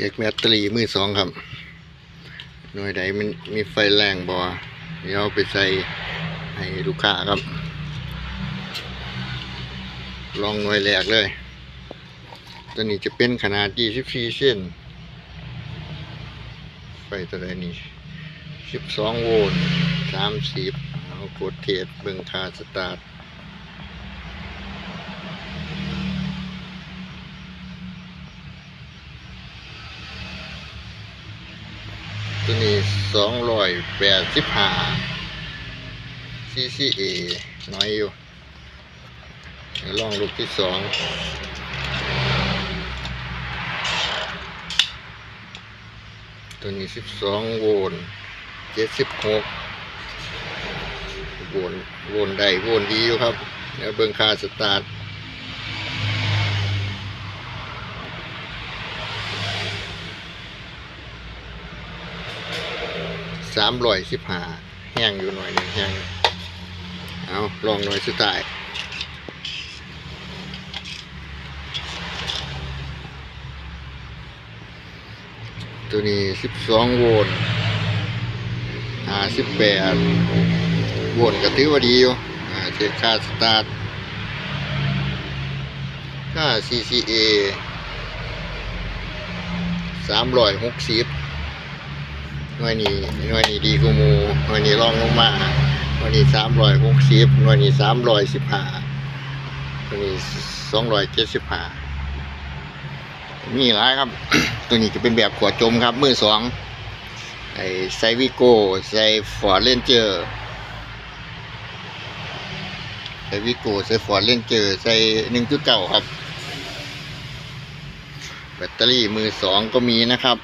ช็คแบตเตอรี่มือสองครับ หน่วยใดมันมีไฟแรงบ่เดี๋ยวเอาไปใส่ให้ลูกค้าครับ ลองหน่วยแรกเลย ตัวนี้จะเป็นขนาด 24 เส้น ไฟตัวใดนี่12 โวลต์ 30 เอากดเทสเบิ่งคาสตาร์ท ตัวนี้สองร้อยแปดสิบห้า CCA น้อยอยู่เดี๋ยวลองลูกที่สองตัวนี้สิบสองโวลต์เจ็ดสิบหกโวลต์โวลต์ใดโวลต์ดีอยู่ครับเดี๋ยวเบิ่งค่าสตาร์ท สามร้อยสิบห้าแห้งอยู่หน่อยหนึ่งแห้งเอาลองหน่อยสุดท้ายตัวนี้สิบสองโวลต์ห้าสิบแปดโวลต์ก็ถือว่าดีอยู่เช็คค่าสตาร์ทค่า CCA สามร้อยหกสิบ หน่วยนี้หน่วยนี้ดีกูมูหน่วยนี้รองลงมาหน่วยนี้สามร้อยหกสิบหน่วยนี้สามร้อยสิบห้าหน่วยนี้สองร้อยเจ็ดสิบห้ามีหลายครับ ตัวนี้จะเป็นแบบขวดจมครับ มือสองไอ้ไซวิโก้ไซฟอร์เรนเจอร์ไซวิโก้ไซฟอร์เรนเจอร์ไซหนึ่งจุดเก้าครับ แบตเตอรี่มือสองก็มีนะครับ